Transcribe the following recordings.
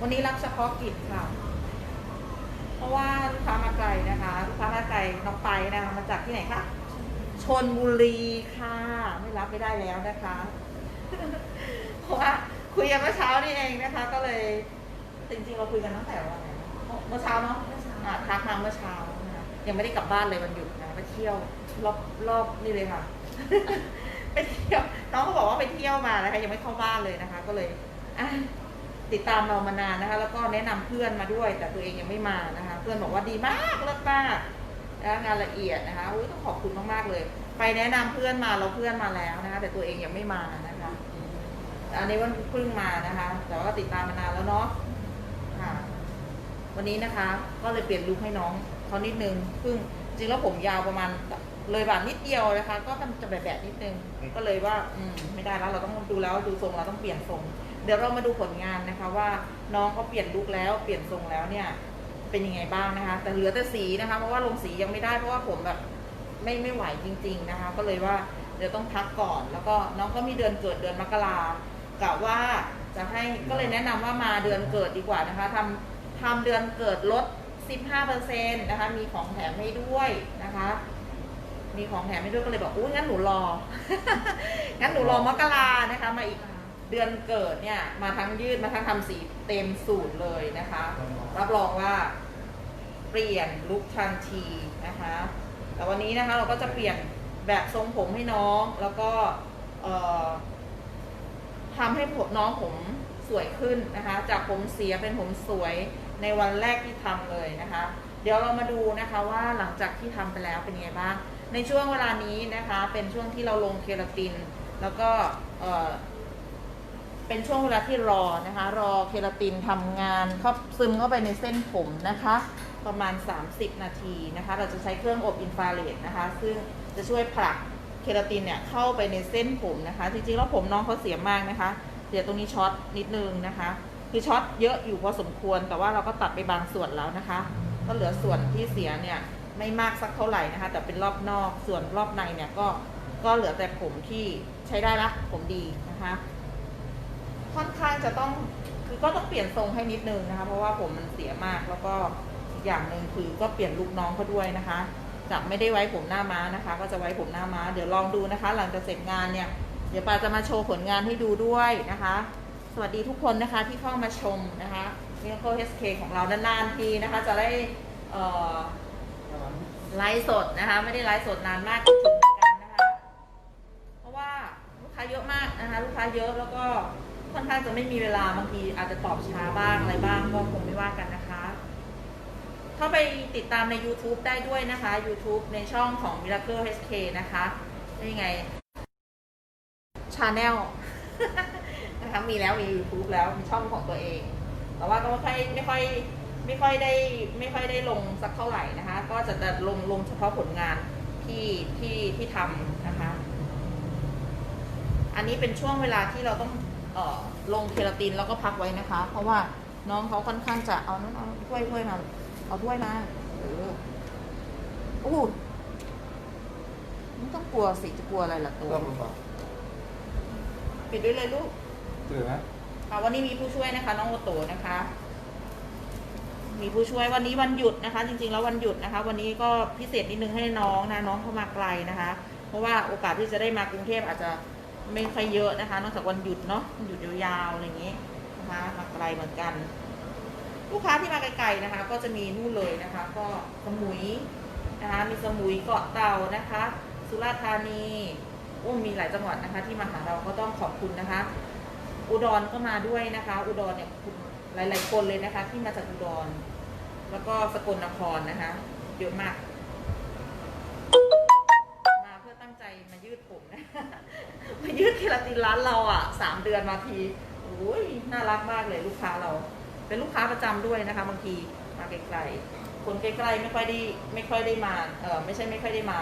วันนี้รับเฉพาะกิจค่ะ เพราะว่าลูกค้ามาไกลนะคะ ลูกค้ามาไกลน้องไปนะคะมาจากที่ไหนคะชนบุรีค่ะ ไม่รับไม่ได้แล้วนะคะ เพราะว่าคุยกันเมื่อเช้านี่เองนะคะ ก็เลยจริงๆเราคุยกันตั้งแต่วันไหนนะเมื่อเช้าเนาะเมื่อเช้าอะทักมาเมื่อเช้านะคะยังไม่ได้กลับบ้านเลยวันหยุดนะไปเที่ยวรอบรอบนี่เลยค่ะไปเที่ยวน้องก็บอกว่าไปเที่ยวมานะคะยังไม่เข้าบ้านเลยนะคะ ก็เลยอะ ติดตามเรามานานนะคะ แล้วก็แนะนำเพื่อนมาด้วย แต่ตัวเองยังไม่มานะคะ เพื่อนบอกว่าดีมากเลิศมากนะงานละเอียดนะคะอุ้ยต้องขอบคุณมากๆเลย ไปแนะนำเพื่อนมาเราเพื่อนมาแล้วนะคะ แต่ตัวเองยังไม่มานะคะอันนี้วันเพิ่งมานะคะ แต่ว่าติดตามมานานแล้วเนาะค่ะ วันนี้นะคะ ก็เลยเปลี่ยนลุคให้น้องเขานิดนึงซึ่งจริงแล้วผมยาวประมาณเลยบาทนิดเดียวนะคะ ก็มันจะแบบแบบๆนิดนึงก็เลยว่า อืมไม่ได้แล้วเราต้องดูแล้วดูทรงเราต้องเปลี่ยนทรง เดี๋ยวเรามาดูผลงานนะคะว่าน้องเขาเปลี่ยนลุคแล้วเปลี่ยนทรงแล้วเนี่ยเป็นยังไงบ้างนะคะ แต่เหลือแต่สีนะคะ เพราะว่าลงสียังไม่ได้เพราะว่าผมแบบไม่ไม่ไหวจริง ๆนะคะ ก็เลยว่าเดี๋ยวต้องพักก่อน แล้วก็น้องก็มีเดือนเกิดเดือนมกรากะว่าจะให้ก็เลยแนะนำว่ามาเดือนเกิดดีกว่านะคะทำทำเดือนเกิดลด 15%นะคะ มีของแถมให้ด้วยนะคะ มีของแถมให้ด้วยก็เลยบอกอุ้ยงั้นหนูรอ งั้นหนูรอมกรานะคะ มาอีก เดือนเกิดเนี่ยมาทั้งยืดมาทั้งทำสีเต็มสูตรเลยนะคะ รับรองว่าเปลี่ยนลุคทันทีนะคะ แต่วันนี้นะคะเราก็จะเปลี่ยนแบบทรงผมให้น้องแล้วก็เอ่อทำให้ผมน้องผมสวยขึ้นนะคะ จากผมเสียเป็นผมสวยในวันแรกที่ทำเลยนะคะ เดี๋ยวเรามาดูนะคะว่าหลังจากที่ทำไปแล้วเป็นยังไงบ้าง ในช่วงเวลานี้นะคะ เป็นช่วงที่เราลงเคราติน แล้วก็ เป็นช่วงเวลาที่รอนะคะ รอเคราตินทำงานเข้าซึมเข้าไปในเส้นผมนะคะ ประมาณ 30 นาทีนะคะ เราจะใช้เครื่องอบอินฟราเรดนะคะ ซึ่งจะช่วยผลักเคราตินเนี่ยเข้าไปในเส้นผมนะคะ จริงๆแล้วผมน้องเขาเสียมากนะคะเสียตรงนี้ช็อตนิดนึงนะคะ คือช็อตเยอะอยู่พอสมควร แต่ว่าเราก็ตัดไปบางส่วนแล้วนะคะ ก็เหลือส่วนที่เสียเนี่ยไม่มากสักเท่าไหร่นะคะ แต่เป็นรอบนอกส่วนรอบในเนี่ยก็ก็เหลือแต่ผมที่ใช้ได้ละผมดีนะคะ ค่อนข้างจะต้องคือก็ต้องเปลี่ยนทรงให้นิดนึงนะคะ เพราะว่าผมมันเสียมากแล้วก็อีกอย่างหนึ่งคือก็เปลี่ยนลูกน้องเขาด้วยนะคะจากไม่ได้ไว้ผมหน้าม้านะคะ ก็จะไว้ผมหน้าม้า เดี๋ยวลองดูนะคะ หลังจากเสร็จงานเนี่ย เดี๋ยวปาจะมาโชว์ผลงานให้ดูด้วยนะคะ สวัสดีทุกคนนะคะที่เข้ามาชมนะคะ Miracle HK ของเรานานๆทีนะคะ จะได้เอ่อไลฟ์สดนะคะ ไม่ได้ไลฟ์สดนานมากคิดถึงกันนะคะ เพราะว่าลูกค้าเยอะมากนะคะ ลูกค้าเยอะแล้วก็ ค่อนข้างจะไม่มีเวลาบางทีอาจจะตอบช้าบ้างอะไรบ้างก็คงไม่ว่ากันนะคะ เข้าไปติดตามใน YouTube ได้ด้วยนะคะ YouTube ในช่องของ Miracle HK นะคะได้ไง Channel นะคะมีแล้วมี YouTube แล้วมีช่องของตัวเอง แต่ว่าก็ไม่ค่อยไม่ค่อยไม่ค่อยได้ไม่ค่อยได้ลงสักเท่าไหร่นะคะ ก็จะจะลงลงเฉพาะผลงานที่ที่ที่ทำนะคะ อันนี้เป็นช่วงเวลาที่เราต้อง ลงเคราตินแล้วก็พักไว้นะคะ เพราะว่าน้องเขาค่อนข้างจะเอาน้องเอาถ้วยถ้วยมาเอาถ้วยมาเออโอ้โหไม่ต้องกลัวสิจะกลัวอะไรล่ะตัวเริ่มลงก่อนปิดด้วยเลยลูกตื่นไหมค่ะวันนี้มีผู้ช่วยนะคะ น้องโอโตนะคะ มีผู้ช่วยวันนี้วันหยุดนะคะ จริงๆแล้ววันหยุดนะคะ วันนี้ก็พิเศษนิดนึงให้น้องนะน้องเข้ามาไกลนะคะ เพราะว่าโอกาสที่จะได้มากรุงเทพอาจจะ ไม่ค่อยเยอะนะคะ นอกจากวันหยุดเนาะหยุดยาวๆอะไรอย่างนี้นะคะมาไกลเหมือนกัน ลูกค้าที่มาไกลๆนะคะ ก็จะมีนู่นเลยนะคะ ก็สมุยนะคะมีสมุยเกาะเต่านะคะ สุราษฎร์ธานีโอ้มีหลายจังหวัดนะคะ ที่มาหาเราก็ต้องขอบคุณนะคะ อุดรก็มาด้วยนะคะ อุดรเนี่ยคุณหลาย ๆ คนเลยนะคะ ที่มาจากอุดร แล้วก็สกลนครนะคะเยอะมาก ยืดเคราตินร้านเราอะสามเดือนมาทีโอ้ยน่ารักมากเลยลูกค้าเรา เป็นลูกค้าประจำด้วยนะคะ บางทีมาไกลๆคนใกล้ๆไม่ค่อยได้ไม่ค่อยได้มาเออไม่ใช่ไม่ค่อยได้มา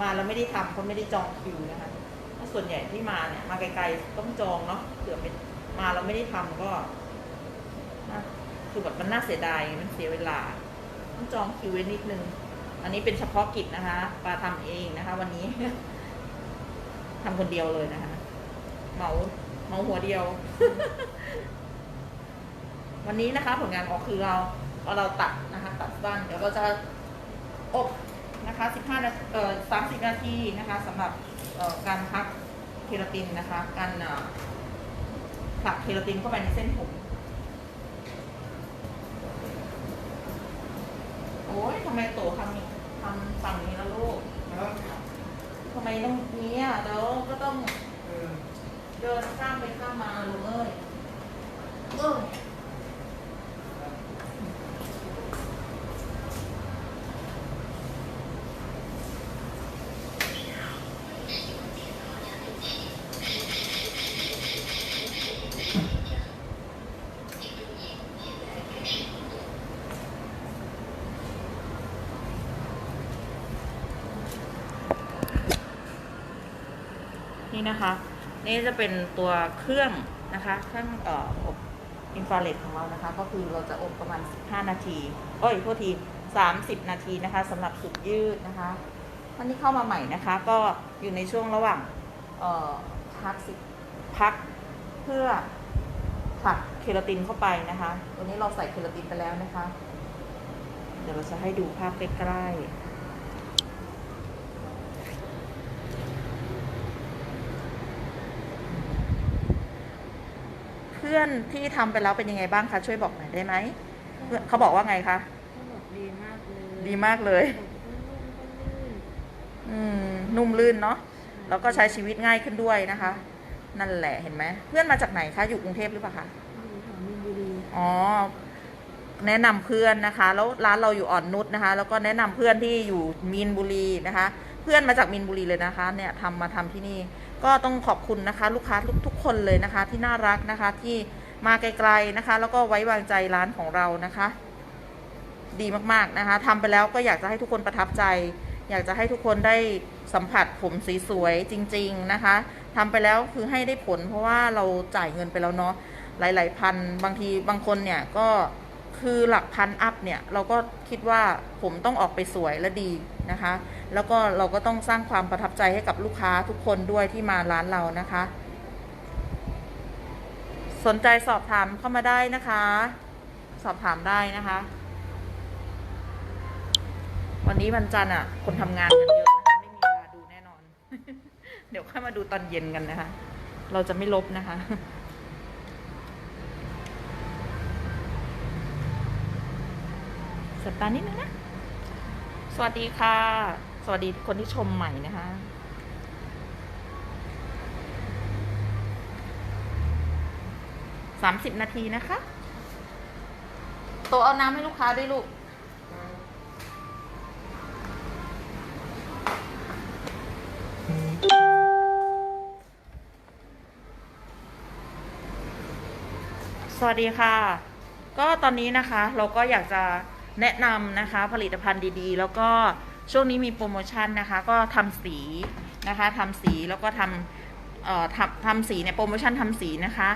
มาแล้วไม่ได้ทำเพราไม่ได้จองคิวนะคะถ้าส่วนใหญ่ที่มาเนี่ยมาไกลๆต้องจองเนาะเผื่อเป็นมาเราไม่ได้ทำก็คือแบบมันน่าเสียดายมันเสียเวลา ต้องจองคิวไว้นิดนึงอันนี้เป็นเฉพาะกิจนะคะปาทำเองนะคะ วันนี้ทำคนเดียวเลยนะคะ เหมาเหมาหัวเดียว วันนี้นะคะ ผลงานออกคือเราเราเราตัดนะคะ ตัดสั้นเดี๋ยวเราจะอบนะคะ 15นาเอ่อ30 นาทีนะคะสำหรับเอ่อการพักเคราตินนะคะ การเอ่อผลักเคราตินเข้าไปในเส้นผม โอ้ยทำไมโตทำนี่ทำฝั่งนี้แล้วลูกทำไมต้องนี้อะเดี๋ยวก็ต้อง เดินข้ามไปข้ามมาลูกเอ้ยเอ้ยนี่นะคะ นี่จะเป็นตัวเครื่องนะคะเครื่องอบอินฟราเรดของเรานะคะ ก็คือเราจะอบประมาณ 15 นาทีโอ้ยโทษที 30 นาทีนะคะสำหรับสุดยืดนะคะวันนี้เข้ามาใหม่นะคะ ก็อยู่ในช่วงระหว่างพักสิพักเพื่อผลักเคราตินเข้าไปนะคะ วันนี้เราใส่เคราตินไปแล้วนะคะ เดี๋ยวเราจะให้ดูภาพใกล้ๆ พื่อนที่ทำไปแล้วเป็นยังไงบ้างคะช่วยบอกหน่อยได้ไหมเพื่อนเขาบอกว่าไงคะเขาบอกดีมากเลยดีมากเลยบอกว่านุ่มก็ลื่นอืมนุ่มลื่นเนาะแล้วก็ใช้ชีวิตง่ายขึ้นด้วยนะคะ นั่นแหละเห็นไหมเพื่อนมาจากไหนคะอยู่กรุงเทพหรือเปล่าคะอยู่แถวมีนบุรีอ๋อแนะนำเพื่อนนะคะ แล้วร้านเราอยู่อ่อนนุชนะคะ แล้วก็แนะนำเพื่อนที่อยู่มีนบุรีนะคะ เพื่อนมาจากมีนบุรีเลยนะคะ เนี่ยทำมาทำที่นี่ ก็ต้องขอบคุณนะคะ ลูกค้าทุกทุกคนเลยนะคะ ที่น่ารักนะคะ ที่มาไกลๆนะคะ แล้วก็ไว้วางใจร้านของเรานะคะ ดีมากๆนะคะทำไปแล้วก็อยากจะให้ทุกคนประทับใจ อยากจะให้ทุกคนได้สัมผัสผมสีสวยจริง ๆนะคะทำไปแล้วคือให้ได้ผล เพราะว่าเราจ่ายเงินไปแล้วเนาะหลาย ๆ พัน บางทีบางคนเนี่ยก็ คือหลักพันอัพเนี่ย เราก็คิดว่าผมต้องออกไปสวยและดีนะคะ แล้วก็เราก็ต้องสร้างความประทับใจให้กับลูกค้าทุกคนด้วยที่มาร้านเรานะคะ สนใจสอบถามเข้ามาได้นะคะ สอบถามได้นะคะ วันนี้วันจันทร์อะ คนทำงานกันเยอะนะคะ ไม่มีเวลาดูแน่นอน เดี๋ยวค่อยมาดูตอนเย็นกันนะคะ เราจะไม่ลบนะคะ สตานิดนึงนะ สวัสดีค่ะ สวัสดีคนที่ชมใหม่นะคะ สามสิบนาทีนะคะ โตเอาน้ำให้ลูกค้าด้วยลูกสวัสดีค่ะ ก็ตอนนี้นะคะเราก็อยากจะ แนะนำนะคะผลิตภัณฑ์ดีๆ แล้วก็ช่วงนี้มีโปรโมชั่นนะคะ ก็ทำสีนะคะทำสีแล้วก็ทำเอ่อทำทำสีเนี่ยโปรโมชั่นทำสีนะคะ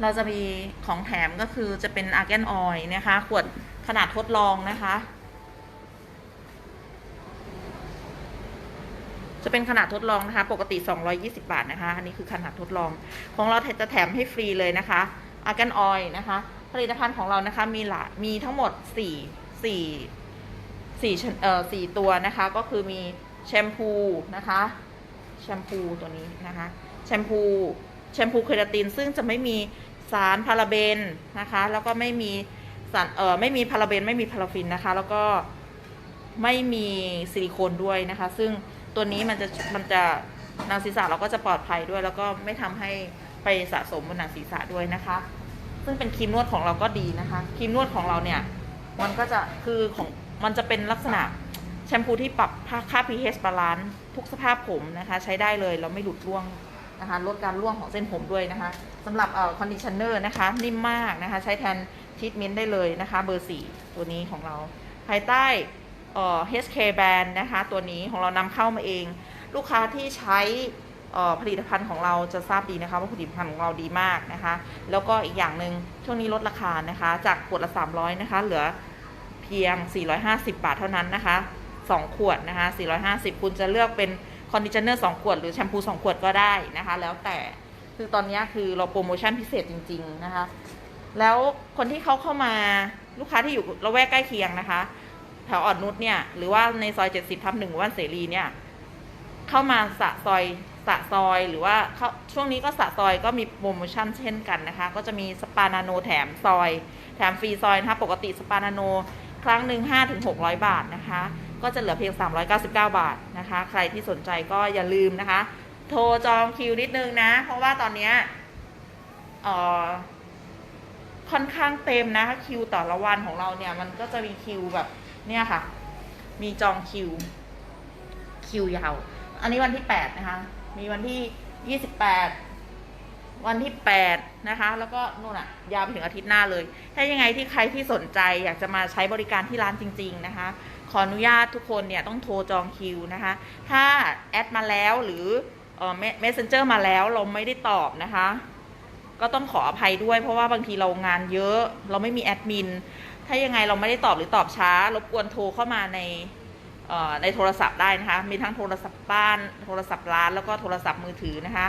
เราจะมีของแถมก็คือจะเป็นอาร์แกนออยนะคะ ขวดขนาดทดลองนะคะ จะเป็นขนาดทดลองนะคะ ปกติ 220 บาทนะคะ อันนี้คือขนาดทดลอง ของเราจะแถมให้ฟรีเลยนะคะอาร์แกนออยนะคะ ผลิตภัณฑ์ของเรานะคะมีหลายมีทั้งหมด 4 4 4ชนเอ่อ4ตัวนะคะ ก็คือมีแชมพูนะคะ แชมพูตัวนี้นะคะ แชมพูแชมพูเคราตินซึ่งจะไม่มีสารพาราเบนนะคะ แล้วก็ไม่มีสารเอ่อไม่มีพาราเบนไม่มีพาราฟินนะคะ แล้วก็ไม่มีซิลิโคนด้วยนะคะ ซึ่งตัวนี้มันจะมันจะหนังศีรษะเราก็จะปลอดภัยด้วย แล้วก็ไม่ทำให้ไปสะสมบนหนังศีรษะด้วยนะคะ ซึ่งเป็นครีมนวดของเราก็ดีนะคะครีมนวดของเราเนี่ย มันก็จะคือของมันจะเป็นลักษณะแชมพูที่ปรับค่า pH บาลานซ์ทุกสภาพผมนะคะ ใช้ได้เลยเราไม่หลุดร่วงนะคะลดการร่วงของเส้นผมด้วยนะคะสำหรับเอ่อคอนดิชเนอร์นะคะ นิ่มมากนะคะ ใช้แทนทรีทเมนต์ได้เลยนะคะ เบอร์ 4 ตัวนี้ของเรา ภายใต้เอ่อ HK Brand นะคะ ตัวนี้ของเรานำเข้ามาเอง ลูกค้าที่ใช้ผลิตภัณฑ์ของเราจะทราบดีนะคะว่าผลิตภัณฑ์ของเราดีมากนะคะ แล้วก็อีกอย่างหนึ่งช่วงนี้ลดราคานะคะ จากขวดละ 300 นะคะ เหลือ พียง 450 บาทเท่านั้นนะคะ 2 ขวดนะคะ 450 คุณจะเลือกเป็นคอนดิชเนอร์2ขวด หรือแชมพู2ขวดก็ได้นะคะ แล้วแต่คือตอนนี้คือเราโปรโมชั่นพิเศษจริง ๆ นะคะ แล้วคนที่เขาเข้ามาลูกค้าที่อยู่ละแวกใกล้เคียงนะคะ แถวอ่อนนุชเนี่ย หรือว่าในซอย 70ทับหนึ่งวันเสรีเนี่ย เข้ามาสะซอยสะซอยหรือว่าเขาช่วงนี้ก็สะซอยก็มีโปรโมชั่นเช่นกันนะคะ ก็จะมีสปานาโนแถมซอย แถมฟรีซอยนะคะ ปกติสปานาโน ครั้งหนึ่ง5ถึง600 บาทนะคะ ก็จะเหลือเพียง 399 บาทนะคะ ใครที่สนใจก็อย่าลืมนะคะ โทรจองคิวนิดนึงนะ เพราะว่าตอนนี้ค่อนข้างเต็มนะคิวต่อละวันของเราเนี่ย มันก็จะมีคิวแบบเนี่ยค่ะ มีจองคิว คิวยาว อันนี้วันที่แปดนะคะ มีวันที่ยี่สิบแปด วันที่แปดนะคะ แล้วก็นู่นอะยาวไปถึงอาทิตย์หน้าเลย ถ้ายังไงที่ใครที่สนใจอยากจะมาใช้บริการที่ร้านจริง ๆ นะคะ ขออนุญาตทุกคนเนี่ยต้องโทรจองคิวนะคะ ถ้าแอดมาแล้วหรือเมสเซนเจอร์มาแล้วเราไม่ได้ตอบนะคะ ก็ต้องขออภัยด้วย เพราะว่าบางทีเรางานเยอะ เราไม่มีแอดมิน ถ้ายังไงเราไม่ได้ตอบหรือตอบช้ารบกวนโทรเข้ามาในในโทรศัพท์ได้นะคะ มีทั้งโทรศัพท์บ้าน โทรศัพท์ร้าน แล้วก็โทรศัพท์มือถือนะคะ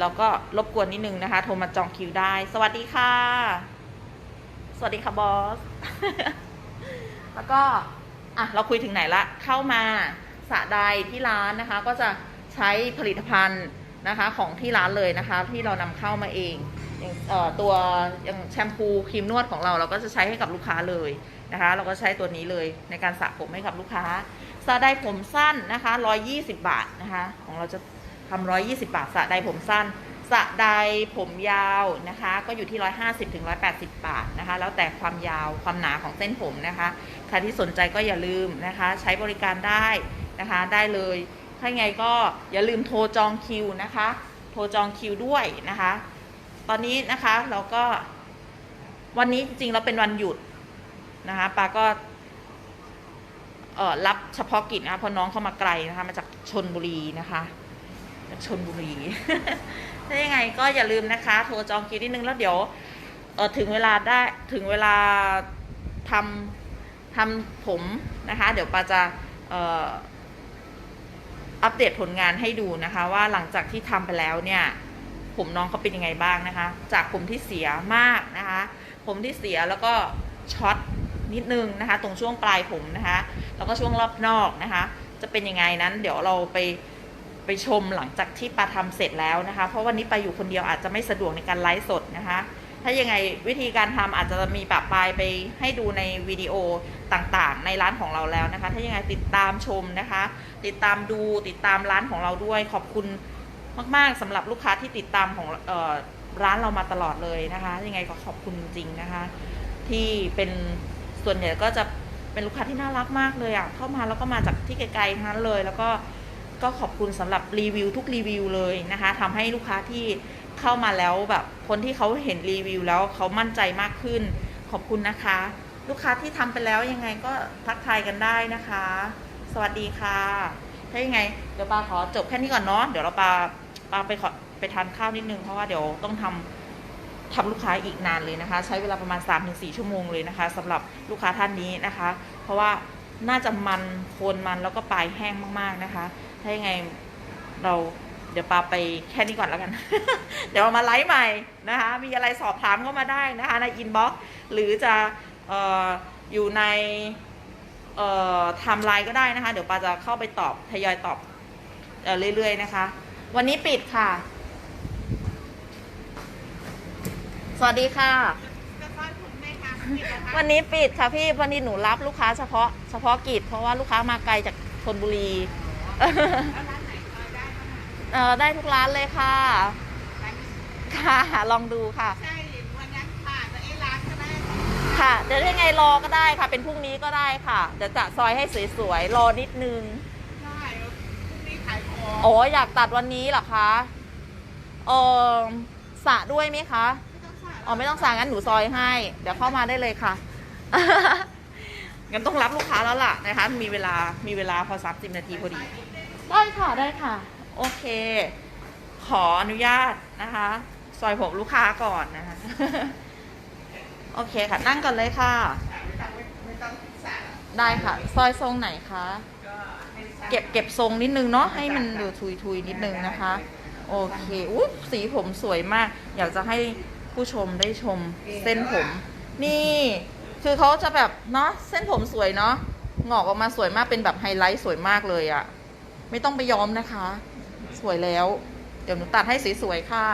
แล้วก็รบกวนนิดนึงนะคะ โทรมาจองคิวได้ สวัสดีค่ะ สวัสดีค่ะบอส แล้วก็ อะ เราคุยถึงไหนละ เข้ามาสระใดที่ร้านนะคะ ก็จะใช้ผลิตภัณฑ์นะคะของที่ร้านเลยนะคะ ที่เรานำเข้ามาเองอย่างตัวอย่างแชมพูครีมนวดของเรา เราก็จะใช้ให้กับลูกค้าเลยนะคะ เราก็ใช้ตัวนี้เลยในการสระผมให้กับลูกค้าสระใดผมสั้นนะคะ 120 บาทนะคะ ของเราจะ ทำ120บาทสระใดผมสั้นสระใดผมยาวนะคะ ก็อยู่ที่ 150ถึง180 บาทนะคะ แล้วแต่ความยาวความหนาของเส้นผมนะคะใครที่สนใจก็อย่าลืมนะคะ ใช้บริการได้นะคะ ได้เลย ถ้าไงก็อย่าลืมโทรจองคิวนะคะ โทรจองคิวด้วยนะคะ ตอนนี้นะคะเราก็ วันนี้จริงๆเราเป็นวันหยุดนะคะปาก็เออรับเฉพาะกิจนะคะเพราะน้องเข้ามาไกลนะคะ มาจากชนบุรีนะคะ จากชนบุรี ถ้ายังไงก็อย่าลืมนะคะ โทรจองคิวนิดนึงแล้วเดี๋ยวเออถึงเวลาได้ถึงเวลาทำทำผมนะคะ เดี๋ยวปาจะเอ่ออัปเดตผลงานให้ดูนะคะ ว่าหลังจากที่ทำไปแล้วเนี่ย ผมน้องเขาเป็นยังไงบ้างนะคะ จากผมที่เสียมากนะคะ ผมที่เสียแล้วก็ช็อตนิดนึงนะคะ ตรงช่วงปลายผมนะคะ แล้วก็ช่วงรอบนอกนะคะ จะเป็นยังไงนั้น เดี๋ยวเราไป ไปชมหลังจากที่ปาทำเสร็จแล้วนะคะ เพราะวันนี้ไปาอยู่คนเดียวอาจจะไม่สะดวกในการไลฟ์สดนะคะ ถ้ายังไงวิธีการทำอาจจะมีปรับปลายไปให้ดูในวิดีโอต่างๆ ในร้านของเราแล้วนะคะ ถ้ายังไงติดตามชมนะคะ ติดตามดูติดตามร้านของเราด้วยขอบคุณมากๆสำหรับลูกค้าที่ติดตามของออร้านเรามาตลอดเลยนะคะ ยังไงก็ขอบคุณจริงนะคะ ที่เป็นส่วนใหญ่ก็จะเป็นลูกค้าที่น่ารักมากเลยอะเข้ามาแล้วก็มาจากที่ไกลๆทั้งนั้นเลยแล้วก็ ก็ขอบคุณสำหรับรีวิวทุกรีวิวเลยนะคะทำให้ลูกค้าที่เข้ามาแล้วแบบคนที่เขาเห็นรีวิวแล้วเขามั่นใจมากขึ้น ขอบคุณนะคะ ลูกค้าที่ทำไปแล้วยังไงก็ทักทายกันได้นะคะ สวัสดีค่ะ ถ้ายังไงเดี๋ยวปาขอจบแค่นี้ก่อนเนาะเดี๋ยวเราปาปาไปขอไปทานข้าวนิดนึงเพราะว่าเดี๋ยวต้องทำทำลูกค้าอีกนานเลยนะคะ ใช้เวลาประมาณ 3-4 ชั่วโมงเลยนะคะสำหรับลูกค้าท่านนี้นะคะ เพราะว่าน่าจะมันโคนมันแล้วก็ปลายแห้งมากๆนะคะ ถ้ายังไงเราเดี๋ยวปาไปแค่นี้ก่อนแล้วกัน เดี๋ยวเรามาไลฟ์ใหม่นะคะ มีอะไรสอบถามเข้ามาได้นะคะ ในอินบ็อกซ์หรือจะเอออยู่ในเอ่อไทม์ไลน์ก็ได้นะคะ เดี๋ยวปาจะเข้าไปตอบทยอยตอบเอ่อเรื่อยๆนะคะ วันนี้ปิดค่ะ สวัสดีค่ะ วันนี้ปิดค่ะพี่ วันนี้หนูรับลูกค้าเฉพาะเฉพาะกิจ เพราะว่าลูกค้ามาไกลจากชนบุรี เออได้ทุกร้านเลยค่ะ ค่ะ ลองดูค่ะ ใช่วันนั้นค่ะแต่ไอ้ร้านก็ได้ค่ะเดี๋ยวยังไงรอก็ได้ค่ะ เป็นพรุ่งนี้ก็ได้ค่ะเดี๋ยวจะซอยให้สวยๆ รอนิดนึง ใช่พรุ่งนี้ขายของโอ้อยากตัดวันนี้เหรอคะเออสระด้วยไหมคะไม่ต้องสั่งอ๋อไม่ต้องสั่งงั้นหนูซอยให้ เดี๋ยวเข้ามาได้เลยค่ะ งั้นต้องรับลูกค้าแล้วล่ะนะคะ มีเวลา มีเวลาพอสามสิบนาทีพอดี ได้ค่ะได้ค่ะ โอเค ขออนุญาตนะคะ ซอยผมลูกค้าก่อนนะคะ โอเคค่ะ นั่งก่อนเลยค่ะไม่ต้องสได้ค่ะ ซอยทรงไหนคะเก็บเก็บทรงนิดนึงเนาะให้มันดูทุยทุยนิดนึงนะคะ โอเคอุ๊ยสีผมสวยมาก อยากจะให้ผู้ชมได้ชมเส้นผม นี่คือเขาจะแบบเนาะเส้นผมสวยเนาะงอกออกมาสวยมากเป็นแบบไฮไลท์สวยมากเลยอะ ไม่ต้องไปย้อมนะคะ สวยแล้ว เดี๋ยวหนูตัดให้สวยๆค่ะ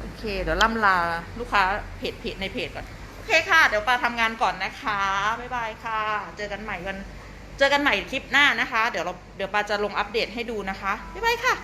โอเค เดี๋ยวล่ำลาลูกค้าเพจเพจในเพจก่อน โอเคค่ะ เดี๋ยวปาทำงานก่อนนะคะ บ๊ายบายค่ะ เจอกันใหม่วัน เจอกันใหม่คลิปหน้านะคะ เดี๋ยวเรา เดี๋ยวปาจะลงอัปเดตให้ดูนะคะ บ๊ายบายค่ะ